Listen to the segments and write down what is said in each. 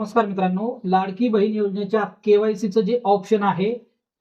नमस्कार मित्रांनो लाडकी बहीण योजनेच्या केवायसीचं जे ऑप्शन आहे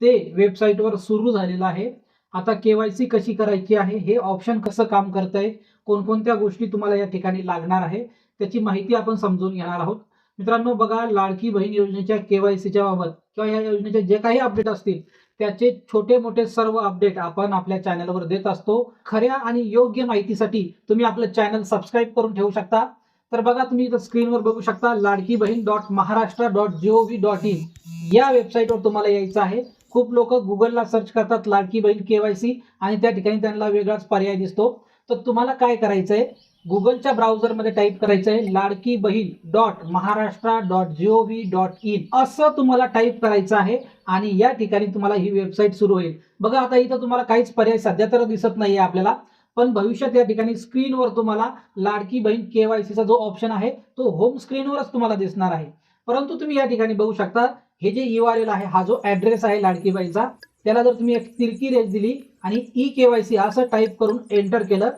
ते वेबसाईटवर सुरू झालेलं आहे. आता केवायसी कशी करायची आहे हे ऑप्शन कसं काम करत आहे कोणकोणत्या गोष्टी तुम्हाला या ठिकाणी लागणार आहे त्याची माहिती आपण समजून घेणार आहोत. मित्रांनो बघा लाडकी बहीण योजनेच्या केवायसीच्या बाबत किंवा या योजनेचे जे काही अपडेट असतील त्याचे छोटे मोठे सर्व अपडेट आपण आपल्या चॅनलवर देत असतो. खऱ्या आणि योग्य माहितीसाठी तुम्ही आपलं चॅनल सबस्क्राईब करून ठेवू शकता. तर बघा तुम्ही इथं स्क्रीनवर बघू शकता Ladki Bahin dot Maharashtra dot G V dot in या वेबसाईटवर तुम्हाला यायचं आहे. खूप लोक गुगलला सर्च करतात लाडकी बहीण केवायसी आणि त्या ठिकाणी त्यांना वेगळाच पर्याय दिसतो. तर तुम्हाला काय करायचं आहे गुगलच्या ब्राउझरमध्ये टाईप करायचं आहे Ladki Bahin dot Maharashtra dot G V dot in असं तुम्हाला टाईप करायचं आहे आणि या ठिकाणी तुम्हाला ही वेबसाईट सुरू होईल. बघा आता इथं तुम्हाला काहीच पर्याय सध्या तर दिसत नाहीये आपल्याला. पण भविष्यात या ठिकाणी स्क्रीनवर तुम्हाला लाडकी बहीण केवायसीचा जो ऑप्शन आहे तो होम स्क्रीनवरच तुम्हाला दिसणार आहे. परंतु तुम्ही या ठिकाणी बघू शकता हे जे यू आर एल आहे हा जो ऍड्रेस आहे लाडकी बाईचा त्याला जर तुम्ही एक तिरकी रेज दिली आणि e ई केवायसी असं टाईप करून एंटर केलं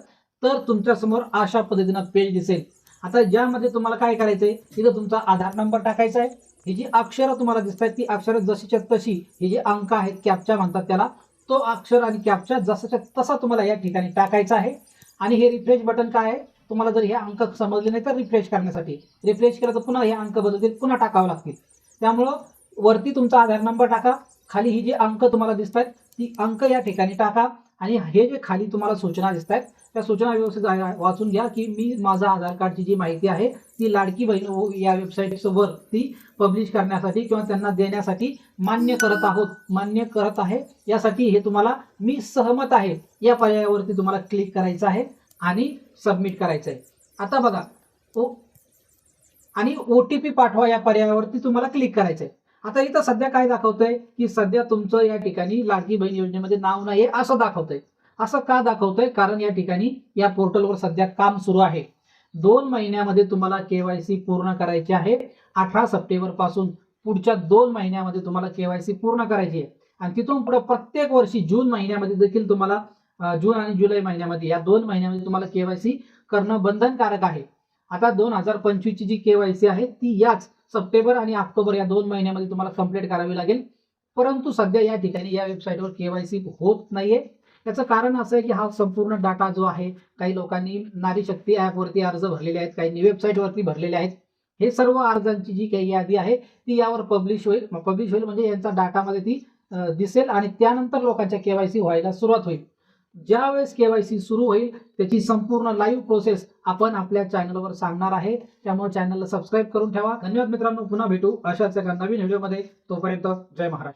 तर तुमच्यासमोर अशा पद्धतीनं पेज दिसेल. आता ज्यामध्ये तुम्हाला काय करायचंय तिथं तुमचा आधार नंबर टाकायचा आहे. ही जी अक्षरं तुम्हाला दिसत आहेत ती अक्षरं जशीच्या तशी ही जी अंक आहेत कॅपच्या म्हणतात त्याला तो अक्षर आणि कॅप्चा जसाच्या तसा तुम्हाला या ठिकाणी टाकायचा आहे. आणि हे रिफ्रेश बटन काय आहे? तुम्हाला जर हे अंक समजले नाही तर रिफ्रेश करण्यासाठी. रिफ्रेश केलं तर पुन्हा हे अंक बदलतील पुन्हा टाकावं लागतील. त्यामुळं वरती तुमचा आधार नंबर टाका. खाली ही जी अंक तुम्हाला दिसत आहेत ती अंक या ठिकाणी टाका. आणि हे जे खाली तुम्हाला सूचना दिसत आहेत त्या सूचना व्यवस्थित वाचून घ्या की मी माझा आधार कार्डची जी माहिती आहे ती लाडकी बहीण हो- या वेबसाईटवर ती पब्लिश करण्यासाठी किंवा त्यांना देण्यासाठी मान्य करत आहोत. मान्य करत आहे. यासाठी हे तुम्हाला मी सहमत आहे. या पर्यायावरती तुम्हाला क्लिक करायचं आहे आणि सबमिट करायचं आहे. आता बघा. ओ आणि ओ टी पी पाठवा या पर्यायावरती तुम्हाला क्लिक करायचं आहे. आता इथं सध्या काय दाखवतंय? की सध्या तुमचं या ठिकाणी लाडकी बहीण योजनेमध्ये नाव नाही असं दाखवतंय. असं का दाखवतंय? कारण या ठिकाणी या पोर्टलवर सध्या काम सुरू आहे. दोन महिन्यामध्ये तुम्हाला केवायसी पूर्ण करायची आहे. अठरा सप्टेंबरपासून पुढच्या दोन महिन्यामध्ये तुम्हाला केवायसी पूर्ण करायची आहे. आणि तिथून पुढे प्रत्येक वर्षी जून महिन्यामध्ये देखील तुम्हाला जून आणि जुलै महिन्यामध्ये या दोन महिन्यामध्ये तुम्हाला केवायसी करणं बंधनकारक आहे. आता दोन हजार पंचवीसची जी केवायसी आहे ती याच सप्टेंबर आणि ऑक्टोबर या दोन महिन्यामध्ये तुम्हाला कंप्लीट करावी लागेल. परंतु सध्या या ठिकाणी या वेबसाईटवर केवायसी होत नाहीये. याचं कारण असं आहे की हा संपूर्ण डाटा जो आहे काही लोकांनी नारी शक्ती ॲपवरती अर्ज भरलेले आहेत काही वेबसाईटवरती भरलेले आहेत. हे सर्व अर्जांची जी काही यादी आहे ती यावर पब्लिश होईल. पब्लिश होईल म्हणजे यांचा डाटामध्ये ती दिसेल आणि त्यानंतर लोकांच्या केवायसी व्हायला सुरुवात होईल. ज्यावेळेस केवायसी सुरू होईल त्याची संपूर्ण लाईव्ह प्रोसेस आपण आपल्या चॅनलवर सांगणार आहे. त्यामुळे चॅनलला सबस्क्राईब करून ठेवा. धन्यवाद मित्रांनो. पुन्हा भेटू अशाच एका नवीन व्हिडिओमध्ये तोपर्यंत जय महाराष्ट्र.